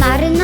Марина